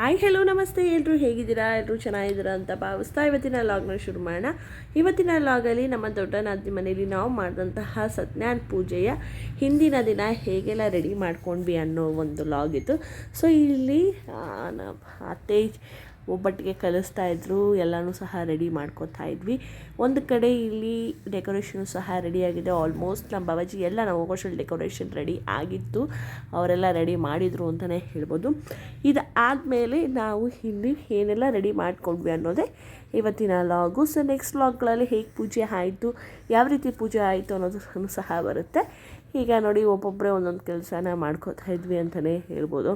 Hi hello ನಮಸ್ತೆ. ಎಲ್ಲರೂ ಹೇಗಿದ್ದೀರಾ? ಎಲ್ಲರೂ ಚೆನ್ನಾಗಿದ್ದೀರಾ ಅಂತ ಭಾವಿಸ್ತಾ ಇವತ್ತಿನ ಲಾಗ್ನ ಶುರು ಮಾಡೋಣ. ಇವತ್ತಿನ ಲಾಗಲ್ಲಿ ನಮ್ಮ ದೊಡ್ಡನಾದಿ ಮನೆಯಲ್ಲಿ ನಾವು ಮಾಡಿದಂತಹ ಸತ್ಯನಾರಾಯಣ ಪೂಜೆಯ ಹಿಂದಿನ ದಿನ ಹೇಗೆಲ್ಲ ರೆಡಿ ಮಾಡ್ಕೊಂಡ್ವಿ ಅನ್ನೋ ಒಂದು ಲಾಗ್ ಇತ್ತು. ಸೊ ಇಲ್ಲಿ ಅತ್ತೆ ಒಬ್ಬಟ್ಟಿಗೆ ಕಲಿಸ್ತಾ ಇದ್ರು, ಎಲ್ಲನೂ ಸಹ ರೆಡಿ ಮಾಡ್ಕೋತಾ ಇದ್ವಿ. ಒಂದು ಕಡೆ ಇಲ್ಲಿ ಡೆಕೋರೇಷನು ಸಹ ರೆಡಿಯಾಗಿದೆ ಆಲ್ಮೋಸ್ಟ್ ನಮ್ಮ ಬಾಬಾಜಿ ಎಲ್ಲ ನಾವು ಹೋಗೋಷ್ಟರಲ್ಲಿ ಡೆಕೋರೇಷನ್ ರೆಡಿ ಆಗಿತ್ತು. ಅವರೆಲ್ಲ ರೆಡಿ ಮಾಡಿದರು ಅಂತಲೇ ಹೇಳ್ಬೋದು. ಇದು ಆದಮೇಲೆ ನಾವು ಇಲ್ಲಿ ಏನೆಲ್ಲ ರೆಡಿ ಮಾಡ್ಕೊಂಡ್ವಿ ಅನ್ನೋದೇ ಇವತ್ತಿನ ಲಾಗು. ಸೊ ನೆಕ್ಸ್ಟ್ ಲಾಗ್ಗಳಲ್ಲಿ ಹೇಗೆ ಪೂಜೆ ಆಯಿತು, ಯಾವ ರೀತಿ ಪೂಜೆ ಆಯಿತು ಅನ್ನೋದನ್ನು ಸಹ ಬರುತ್ತೆ. ಈಗ ನೋಡಿ ಒಬ್ಬೊಬ್ಬರೇ ಒಂದೊಂದು ಕೆಲಸನ ಮಾಡ್ಕೋತಾ ಇದ್ವಿ ಅಂತಲೇ ಹೇಳ್ಬೋದು.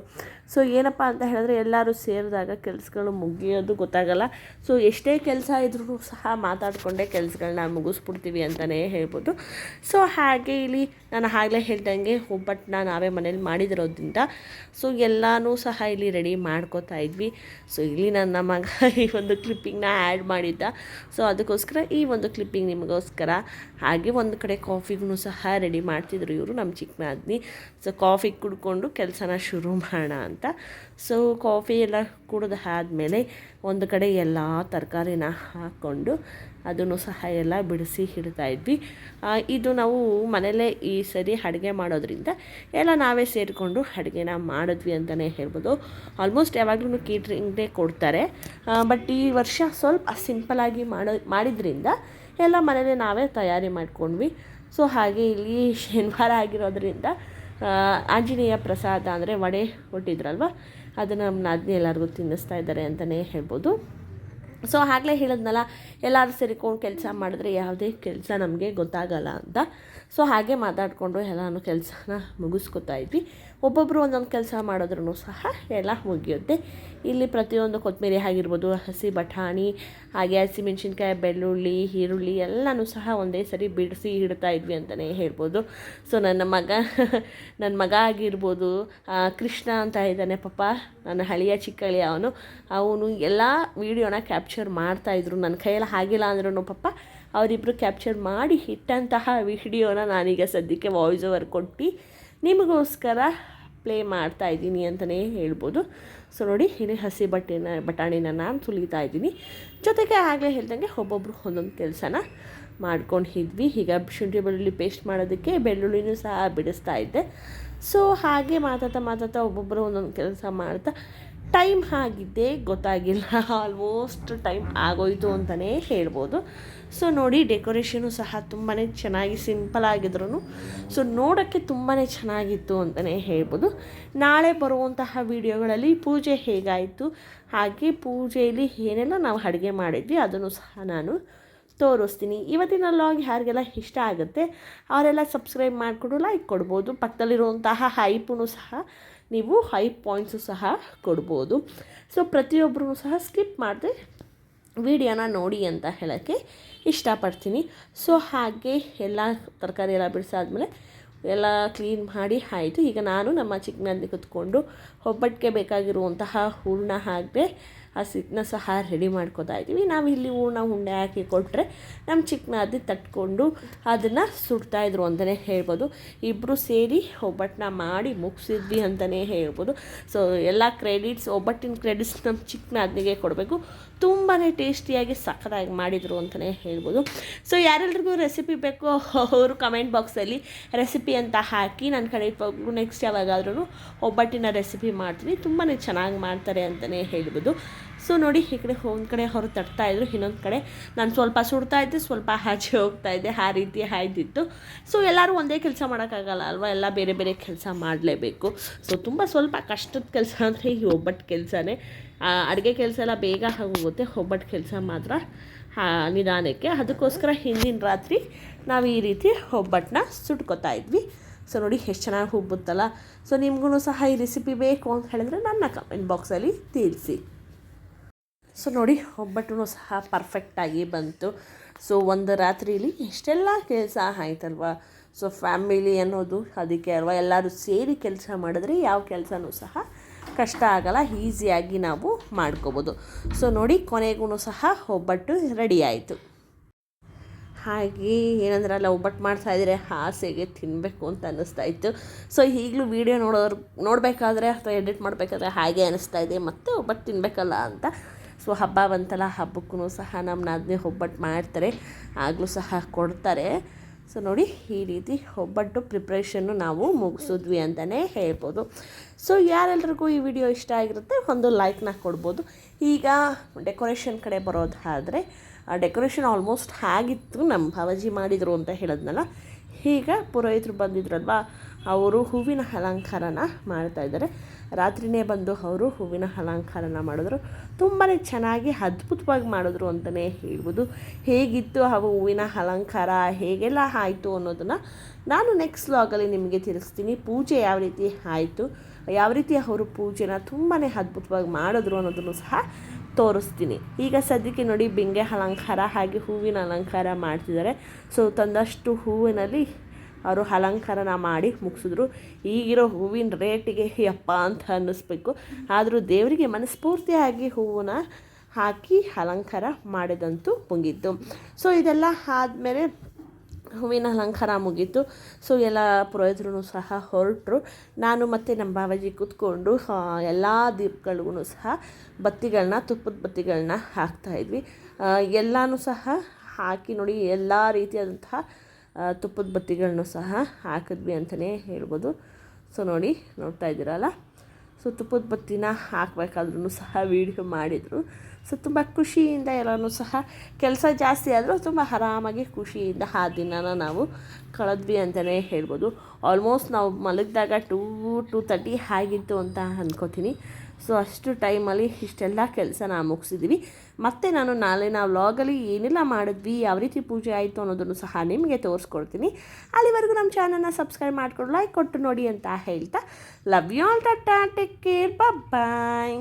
ಸೊ ಏನಪ್ಪ ಅಂತ ಹೇಳಿದ್ರೆ, ಎಲ್ಲರೂ ಸೇರಿದಾಗ ಕೆಲಸಗಳು ಮುಗಿಯೋದು ಗೊತ್ತಾಗಲ್ಲ. ಸೊ ಎಷ್ಟೇ ಕೆಲಸ ಇದ್ರೂ ಸಹ ಮಾತಾಡಿಕೊಂಡೇ ಕೆಲಸಗಳನ್ನ ಮುಗಿಸ್ಬಿಡ್ತೀವಿ ಅಂತಲೇ ಹೇಳ್ಬೋದು. ಸೊ ಹಾಗೆ ಇಲ್ಲಿ ನಾನು ಆಗಲೇ ಹೇಳ್ದಂಗೆ ಒಬ್ಬಟ್ಟನ್ನ ನಾವೇ ಮನೇಲಿ ಮಾಡಿದಿರೋದ್ರಿಂದ ಸೊ ಎಲ್ಲನೂ ಸಹ ಇಲ್ಲಿ ರೆಡಿ ಮಾಡ್ಕೋತಾ ಇದ್ವಿ. ಸೊ ಇಲ್ಲಿ ನನ್ನ ಮಗ ಈ ಒಂದು ಕ್ಲಿಪ್ಪಿಂಗ್ನ ಆ್ಯಡ್ ಮಾಡಿದ್ದ. ಸೊ ಅದಕ್ಕೋಸ್ಕರ ಈ ಒಂದು ಕ್ಲಿಪ್ಪಿಂಗ್ ನಿಮಗೋಸ್ಕರ. ಹಾಗೆ ಒಂದು ಕಡೆ ಕಾಫಿಗೂ ಸಹ ರೆಡಿ ಮಾಡ್ತಿದ್ರು ಇವರು ನಮ್ಮ ಚಿಕ್ಕ ನಾದ್ನಿ ಸೊ ಕಾಫಿ ಕುಡ್ಕೊಂಡು ಕೆಲಸನ ಶುರು ಮಾಡೋಣ ಅಂತ. ಸೊ ಕಾಫಿ ಎಲ್ಲ ಕುಡಿದು ಆದಮೇಲೆ ಒಂದು ಕಡೆ ಎಲ್ಲ ತರಕಾರಿನ ಹಾಕ್ಕೊಂಡು ಅದನ್ನು ಸಹ ಎಲ್ಲ ಬಿಡಿಸಿ ಇಡ್ತಾ ಇದ್ವಿ. ಇದು ನಾವು ಮನೆಯಲ್ಲೇ ಈ ಸರಿ ಅಡುಗೆ ಮಾಡೋದ್ರಿಂದ ಎಲ್ಲ ನಾವೇ ಸೇರಿಕೊಂಡು ಅಡುಗೆನ ಮಾಡಿದ್ವಿ ಅಂತಲೇ ಹೇಳ್ಬೋದು. ಆಲ್ಮೋಸ್ಟ್ ಯಾವಾಗಲೂ ಕೀಟ್ರಿಂಗ್ನೇ ಕೊಡ್ತಾರೆ. ಬಟ್ ಈ ವರ್ಷ ಸ್ವಲ್ಪ ಸಿಂಪಲಾಗಿ ಮಾಡೋ, ಮಾಡಿದ್ರಿಂದ ಎಲ್ಲ ಮನೇಲೇ ನಾವೇ ತಯಾರಿ ಮಾಡ್ಕೊಂಡ್ವಿ. ಸೊ ಹಾಗೆ ಇಲ್ಲಿ ಶನಿವಾರ ಆಗಿರೋದ್ರಿಂದ ಆಂಜನೇಯ ಪ್ರಸಾದ ಅಂದರೆ ವಡೆ ಕೊಟ್ಟಿದ್ರಲ್ವ ಅದನ್ನು ನಮ್ಮ ನಾದಿನಿ ಎಲ್ಲರಿಗೂ ತಿನ್ನಿಸ್ತಾ ಇದ್ದಾರೆ ಅಂತಲೇ ಹೇಳ್ಬೋದು. ಸೊ ಆಗಲೇ ಹೇಳಿದ್ನಲ್ಲ, ಎಲ್ಲರೂ ಸೇರಿಕೊಂಡು ಕೆಲಸ ಮಾಡಿದ್ರೆ ಯಾವುದೇ ಕೆಲಸ ನಮಗೆ ಗೊತ್ತಾಗಲ್ಲ ಅಂತ. ಸೊ ಹಾಗೆ ಮಾತಾಡಿಕೊಂಡು ಎಲ್ಲನೂ ಕೆಲಸನ ಮುಗಿಸ್ಕೊತಾ ಇದ್ವಿ. ಒಬ್ಬೊಬ್ಬರು ಒಂದೊಂದು ಕೆಲಸ ಮಾಡಿದ್ರೂ ಸಹ ಎಲ್ಲ ಮುಗಿಯುತ್ತೆ. ಇಲ್ಲಿ ಪ್ರತಿಯೊಂದು ಕೊತ್ತಂಬರಿ ಆಗಿರ್ಬೋದು, ಹಸಿ ಬಟಾಣಿ, ಹಾಗೆ ಹಸಿಮೆಣ್ಸಿನ್ಕಾಯಿ ಬೆಳ್ಳುಳ್ಳಿ, ಈರುಳ್ಳಿ ಎಲ್ಲನೂ ಸಹ ಒಂದೇ ಸರಿ ಬಿಡಿಸಿ ಇಡ್ತಾ ಇದ್ವಿ ಅಂತಲೇ ಹೇಳ್ಬೋದು. ಸೊ ನನ್ನ ಮಗ ನನ್ನ ಮಗ ಆಗಿರ್ಬೋದು ಕೃಷ್ಣ ಅಂತ ಇದ್ದಾನೆ ಪಾಪ. ನನ್ನ ಹಳೆಯ ಚಿಕ್ಕಳಿ ಅವನು. ಅವನು ಎಲ್ಲ ವೀಡಿಯೋನ ಕ್ಯಾಪ್ಚರ್ ಮಾಡ್ತಾಯಿದ್ರು ನನ್ನ ಕೈಯಲ್ಲಿ ಆಗಿಲ್ಲ ಅಂದ್ರೂ ಪಾಪ. ಅವರಿಬ್ಬರು ಕ್ಯಾಪ್ಚರ್ ಮಾಡಿ ಇಟ್ಟಂತಹ ವಿಡಿಯೋನ ನಾನೀಗ ಸದ್ಯಕ್ಕೆ ವಾಯ್ಸ್ ಓವರ್ ಕೊಟ್ಟು ನಿಮಗೋಸ್ಕರ ಪ್ಲೇ ಮಾಡ್ತಾ ಇದ್ದೀನಿ ಅಂತಲೇ ಹೇಳ್ಬೋದು. ಸೊ ನೋಡಿ, ಇನ್ನೇ ಹಸಿ ಬಟ್ಟೆನ, ಬಟಾಣಿನ ನಾನು ಸುಲಿತಾ ಇದ್ದೀನಿ. ಜೊತೆಗೆ ಆಗಲೇ ಹೇಳ್ದಂಗೆ ಒಬ್ಬೊಬ್ಬರು ಒಂದೊಂದು ಕೆಲಸನ ಮಾಡ್ಕೊಂಡಿದ್ವಿ ಈಗ ಶುಂಠಿ ಬೆಳ್ಳುಳ್ಳಿ ಪೇಸ್ಟ್ ಮಾಡೋದಕ್ಕೆ ಬೆಳ್ಳುಳ್ಳಿನೂ ಸಹ ಬಿಡಿಸ್ತಾ ಇದ್ದೆ. ಸೊ ಹಾಗೆ ಮಾತಾಡ್ತಾ ಮಾತಾಡ್ತಾ ಒಬ್ಬೊಬ್ಬರು ಒಂದೊಂದು ಕೆಲಸ ಮಾಡ್ತಾ ಟೈಮ್ ಆಗಿದ್ದೇ ಗೊತ್ತಾಗಿಲ್ಲ. ಆಲ್ಮೋಸ್ಟ್ ಟೈಮ್ ಆಗೋಯಿತು ಅಂತಲೇ ಹೇಳ್ಬೋದು. ಸೊ ನೋಡಿ, ಡೆಕೋರೇಷನು ಸಹ ತುಂಬಾ ಚೆನ್ನಾಗಿ ಸಿಂಪಲ್ ಆಗಿದ್ರು ಸೊ ನೋಡೋಕ್ಕೆ ತುಂಬಾ ಚೆನ್ನಾಗಿತ್ತು ಅಂತಲೇ ಹೇಳ್ಬೋದು. ನಾಳೆ ಬರುವಂತಹ ವಿಡಿಯೋಗಳಲ್ಲಿ ಪೂಜೆ ಹೇಗಾಯಿತು, ಹಾಗೆ ಪೂಜೆಯಲ್ಲಿ ಏನೆಲ್ಲ ನಾವು ಅಡುಗೆ ಮಾಡಿದ್ವಿ ಅದನ್ನು ಸಹ ನಾನು ತೋರಿಸ್ತೀನಿ. ಇವತ್ತಿನ ಲಾಗ್ ಯಾರಿಗೆಲ್ಲ ಇಷ್ಟ ಆಗುತ್ತೆ, ಅವರೆಲ್ಲ ಸಬ್ಸ್ಕ್ರೈಬ್ ಮಾಡಿಕೊಂಡು ಲೈಕ್ ಕೊಡ್ಬೋದು. ಪಕ್ಕದಲ್ಲಿರುವಂತಹ ಹೈಪೂ ಸಹ ನೀವು ಹೈ ಪಾಯಿಂಟ್ಸು ಸಹ ಕೊಡ್ಬೋದು. ಸೊ ಪ್ರತಿಯೊಬ್ಬರೂ ಸಹ ಸ್ಕಿಪ್ ಮಾಡದೆ ವಿಡಿಯೋನ ನೋಡಿ ಅಂತ ಹೇಳೋಕ್ಕೆ ಇಷ್ಟಪಡ್ತೀನಿ. ಸೊ ಹಾಗೆ ಎಲ್ಲ ತರಕಾರಿ ಎಲ್ಲ ಬಿಡಿಸಾದ್ಮೇಲೆ ಎಲ್ಲ ಕ್ಲೀನ್ ಮಾಡಿ ಆಯಿತು. ಈಗ ನಾನು ನಮ್ಮ ಚಿಕ್ಕನಲ್ಲಿ ಕುತ್ಕೊಂಡು ಒಬ್ಬಟ್ಟಿಗೆ ಬೇಕಾಗಿರುವಂತಹ ಹೂರಣ ಹಾಕದೆ ಹಸಿಟ್ಟನ್ನ ಸಹ ರೆಡಿ ಮಾಡ್ಕೋತಾ ಇದ್ದೀವಿ. ನಾವು ಇಲ್ಲಿ ಹೂರ್ಣ ಉಂಡೆ ಹಾಕಿ ಕೊಟ್ಟರೆ ನಮ್ಮ ಚಿಕ್ಕನಾದಿ ತಟ್ಕೊಂಡು ಅದನ್ನು ಸುಡ್ತಾಯಿದ್ರು ಅಂತಲೇ ಹೇಳ್ಬೋದು. ಇಬ್ಬರು ಸೇರಿ ಒಬ್ಬಟ್ಟನ್ನ ಮಾಡಿ ಮುಗಿಸಿದ್ವಿ ಅಂತಲೇ ಹೇಳ್ಬೋದು. ಸೊ ಎಲ್ಲ ಕ್ರೆಡಿಟ್ಸ್ ಒಬ್ಬಟ್ಟಿನ ಕ್ರೆಡಿಟ್ಸ್ ನಮ್ಮ ಚಿಕ್ಕನ ಅದನಿಗೆ ಕೊಡಬೇಕು. ತುಂಬಾ ಟೇಸ್ಟಿಯಾಗಿ ಸಖತ್ತಾಗಿ ಮಾಡಿದರು ಅಂತಲೇ ಹೇಳ್ಬೋದು. ಸೊ ಯಾರೆಲ್ರಿಗೂ ರೆಸಿಪಿ ಬೇಕೋ ಅವರು ಕಮೆಂಟ್ ಬಾಕ್ಸಲ್ಲಿ ರೆಸಿಪಿ ಅಂತ ಹಾಕಿ ನನ್ನ ಕಡೆ ನೆಕ್ಸ್ಟ್ ಯಾವಾಗಾದ್ರೂ ಒಬ್ಬಟ್ಟಿನ ರೆಸಿಪಿ ಮಾಡ್ತೀನಿ. ತುಂಬಾ ಚೆನ್ನಾಗಿ ಮಾಡ್ತಾರೆ ಅಂತಲೇ ಹೇಳ್ಬೋದು. ಸೊ ನೋಡಿ, ಈ ಕಡೆ ಒಂದು ಕಡೆ ಅವರು ತಟ್ತಾ ಇದ್ರು, ಇನ್ನೊಂದು ಕಡೆ. ನಾನು ಸ್ವಲ್ಪ ಸುಡ್ತಾ ಇದ್ದೆ, ಸ್ವಲ್ಪ ಆಚೆ ಹೋಗ್ತಾ ಇದ್ದೆ, ಆ ರೀತಿ ಆಯ್ತಿತ್ತು ಸೊ ಎಲ್ಲರೂ ಒಂದೇ ಕೆಲಸ ಮಾಡೋಕ್ಕಾಗಲ್ಲ ಅಲ್ವಾ? ಎಲ್ಲ ಬೇರೆ ಬೇರೆ ಕೆಲಸ ಮಾಡಲೇಬೇಕು. ಸೊ ತುಂಬ ಸ್ವಲ್ಪ ಕಷ್ಟದ ಕೆಲಸ ಅಂದರೆ ಈ ಒಬ್ಬಟ್ಟು ಕೆಲಸನೇ. ಅಡುಗೆ ಕೆಲಸ ಎಲ್ಲ ಬೇಗ ಆಗೋಗುತ್ತೆ ಒಬ್ಬಟ್ಟು ಕೆಲಸ ಮಾತ್ರ ನಿಧಾನಕ್ಕೆ. ಅದಕ್ಕೋಸ್ಕರ ಹಿಂದಿನ ರಾತ್ರಿ ನಾವು ಈ ರೀತಿ ಒಬ್ಬಟ್ಟನ್ನ ಸುಟ್ಕೋತಾ ಇದ್ವಿ. ಸೊ ನೋಡಿ, ಎಷ್ಟು ಚೆನ್ನಾಗಿ ಹೋಗ್ಬುತ್ತಲ್ಲ ಸೊ ನಿಮ್ಗೂ ಸಹ ಈ ರೆಸಿಪಿ ಬೇಕು ಅಂತ ಹೇಳಿದ್ರೆ ನನ್ನ ಕಮೆಂಟ್ ಬಾಕ್ಸಲ್ಲಿ ತಿಳಿಸಿ. ಸೊ ನೋಡಿ ಒಬ್ಬಟ್ಟು ಸಹ ಪರ್ಫೆಕ್ಟಾಗಿ ಬಂತು. ಸೊ ಒಂದು ರಾತ್ರಿಲಿ ಇಷ್ಟೆಲ್ಲ ಕೆಲಸ ಆಯ್ತಲ್ವ? ಸೊ ಫ್ಯಾಮಿಲಿ ಅನ್ನೋದು ಅದಕ್ಕೆ ಅಲ್ವಾ? ಎಲ್ಲರೂ ಸೇರಿ ಕೆಲಸ ಮಾಡಿದ್ರೆ ಯಾವ ಕೆಲಸನೂ ಸಹ ಕಷ್ಟ ಆಗಲ್ಲ. ಈಸಿಯಾಗಿ ನಾವು ಮಾಡ್ಕೋಬೋದು. ಸೊ ನೋಡಿ ಕೊನೆಗೂ ಸಹ ಒಬ್ಬಟ್ಟು ರೆಡಿ ಆಯಿತು. ಹಾಗೆ ಏನಂದ್ರೆ ಅಲ್ಲ ಒಬ್ಬಟ್ಟು ಮಾಡ್ತಾ ಇದ್ರೆ ಆಸೆಗೆ ತಿನ್ನಬೇಕು ಅಂತ ಅನ್ನಿಸ್ತಾ ಇತ್ತು. ಸೊ ಈಗಲೂ ವೀಡಿಯೋ ನೋಡೋರು ನೋಡಬೇಕಾದ್ರೆ ಅಥವಾ ಎಡಿಟ್ ಮಾಡಬೇಕಾದ್ರೆ ಹಾಗೆ ಅನ್ನಿಸ್ತಾ ಇದೆ. ಮತ್ತೆ ಒಬ್ಬಟ್ಟು ತಿನ್ನಬೇಕಲ್ಲ ಅಂತ ಸೊ ಹಬ್ಬ ಬಂತಲ್ಲ ಹಬ್ಬಕ್ಕೂ ಸಹ ನಮ್ಮ ನಾದಿನಿ ಒಬ್ಬಟ್ಟು ಮಾಡ್ತಾರೆ, ಆಗಲೂ ಸಹ ಕೊಡ್ತಾರೆ. ಸೊ ನೋಡಿ, ಈ ರೀತಿ ಒಬ್ಬಟ್ಟು ಪ್ರಿಪ್ರೇಷನ್ನು ನಾವು ಮುಗಿಸಿದ್ವಿ ಅಂತಲೇ ಹೇಳ್ಬೋದು. ಸೊ ಯಾರೆಲ್ರಿಗೂ ಈ ವಿಡಿಯೋ ಇಷ್ಟ ಆಗಿರುತ್ತೆ, ಒಂದು ಲೈಕ್ನ ಕೊಡ್ಬೋದು. ಈಗ ಡೆಕೋರೇಷನ್ ಕಡೆ ಬರೋದಾದರೆ ಡೆಕೋರೇಷನ್ ಆಲ್ಮೋಸ್ಟ್ ಆಗಿತ್ತು, ನಮ್ಮ ಭಾವಜಿ ಮಾಡಿದರು ಅಂತ ಹೇಳಿದ್ನಲ್ಲ. ಈಗ ಪುರೋಹಿತರು ಬಂದಿದ್ರಲ್ವಾ, ಅವರು ಹೂವಿನ ಅಲಂಕಾರನ ಮಾಡ್ತಾ ರಾತ್ರಿನೇ ಬಂದು ಅವರು ಹೂವಿನ ಅಲಂಕಾರನ ಮಾಡಿದ್ರು. ತುಂಬಾ ಚೆನ್ನಾಗಿ ಅದ್ಭುತವಾಗಿ ಮಾಡಿದ್ರು ಅಂತಲೇ ಹೇಳ್ಬೋದು. ಹೇಗಿತ್ತು ಆ ಹೂವಿನ ಅಲಂಕಾರ? ಹೇಗೆಲ್ಲ ಆಯಿತು ಅನ್ನೋದನ್ನು ನಾನು ನೆಕ್ಸ್ಟ್ ವ್ಲಾಗಲ್ಲಿ ನಿಮಗೆ ತಿಳಿಸ್ತೀನಿ. ಪೂಜೆ ಯಾವ ರೀತಿ ಆಯಿತು? ಯಾವ ರೀತಿ ಅವರು ಪೂಜೆನ ತುಂಬಾ ಅದ್ಭುತವಾಗಿ ಮಾಡಿದ್ರು ಅನ್ನೋದನ್ನು ಸಹ ತೋರಿಸ್ತೀನಿ. ಈಗ ಸದ್ಯಕ್ಕೆ ನೋಡಿ, ಬೆಂಗೆ ಅಲಂಕಾರ ಹಾಗೆ ಹೂವಿನ ಅಲಂಕಾರ ಮಾಡ್ತಿದ್ದಾರೆ. ಸೊ ತಂದಷ್ಟು ಹೂವಿನಲ್ಲಿ ಅವರು ಅಲಂಕಾರನ ಮಾಡಿ ಮುಗಿಸಿದ್ರು. ಈಗಿರೋ ಹೂವಿನ ರೇಟಿಗೆ ಯಪ್ಪ ಅಂತ ಅನ್ನಿಸ್ಬೇಕು. ಆದರೂ ದೇವರಿಗೆ ಮನಸ್ಫೂರ್ತಿಯಾಗಿ ಹೂವನ್ನ ಹಾಕಿ ಅಲಂಕಾರ ಮಾಡಿದಂತೂ ಮುಗೀತು. ಸೊ ಇದೆಲ್ಲ ಆದಮೇಲೆ ಹೂವಿನ ಅಲಂಕಾರ ಮುಗೀತು. ಸೊ ಎಲ್ಲ ಪುರೋಹಿತರು ಸಹ ಹೊರಟರು. ನಾನು ಮತ್ತು ನಮ್ಮ ಬಾಬಾಜಿ ಕೂತ್ಕೊಂಡು ಎಲ್ಲ ದೀಪಗಳಿಗೂ ಸಹ ಬತ್ತಿಗಳನ್ನ ತುಪ್ಪದ ಬತ್ತಿಗಳನ್ನ ಹಾಕ್ತಾಯಿದ್ವಿ ಎಲ್ಲನೂ ಸಹ ಹಾಕಿ ನೋಡಿ, ಎಲ್ಲ ರೀತಿಯಾದಂತಹ ತುಪ್ಪದ ಬತ್ತಿಗಳನ್ನು ಸಹ ಹಾಕಿದ್ವಿ ಅಂತಲೇ ಹೇಳ್ಬೋದು. ಸೊ ನೋಡಿ, ನೋಡ್ತಾ ಇದ್ದೀರಲ್ಲ? ಸೊ ತುಪ್ಪದ ಬತ್ತಿನ ಹಾಕಬೇಕಾದ್ರೂ ಸಹ ವೀಡಿಯೋ ಮಾಡಿದರು. ಸೊ ತುಂಬ ಖುಷಿಯಿಂದ ಎಲ್ಲನೂ ಸಹ ಕೆಲಸ ಜಾಸ್ತಿ ಆದರೂ ತುಂಬ ಆರಾಮಾಗಿ ಖುಷಿಯಿಂದ ಆ ದಿನನ ನಾವು ಕಳೆದ್ವಿ ಅಂತಲೇ ಹೇಳ್ಬೋದು. ಆಲ್ಮೋಸ್ಟ್ ನಾವು ಮಲಗಿದಾಗ ಟೂ ಟೂ ತರ್ಟಿ ಆಗಿತ್ತು ಅಂತ ಅಂದ್ಕೋತೀನಿ ಸೊ ಅಷ್ಟು ಟೈಮಲ್ಲಿ ಇಷ್ಟೆಲ್ಲ ಕೆಲಸ ನಾವು ಮುಗಿಸಿದ್ದೀವಿ ಮತ್ತು ನಾನು ನಾಳೆ ನಾವು ವ್ಲಾಗಲ್ಲಿ ಏನೆಲ್ಲ ಮಾಡಿದ್ವಿ, ಯಾವ ರೀತಿ ಪೂಜೆ ಆಯಿತು ಅನ್ನೋದನ್ನು ಸಹ ನಿಮಗೆ ತೋರಿಸ್ಕೊಡ್ತೀನಿ. ಅಲ್ಲಿವರೆಗೂ ನಮ್ಮ ಚಾನಲ್ನ ಸಬ್ಸ್ಕ್ರೈಬ್ ಮಾಡಿಕೊಂಡು ಲೈಕ್ ಕೊಟ್ಟು ನೋಡಿ ಅಂತ ಹೇಳ್ತಾ love you all tata take care bye.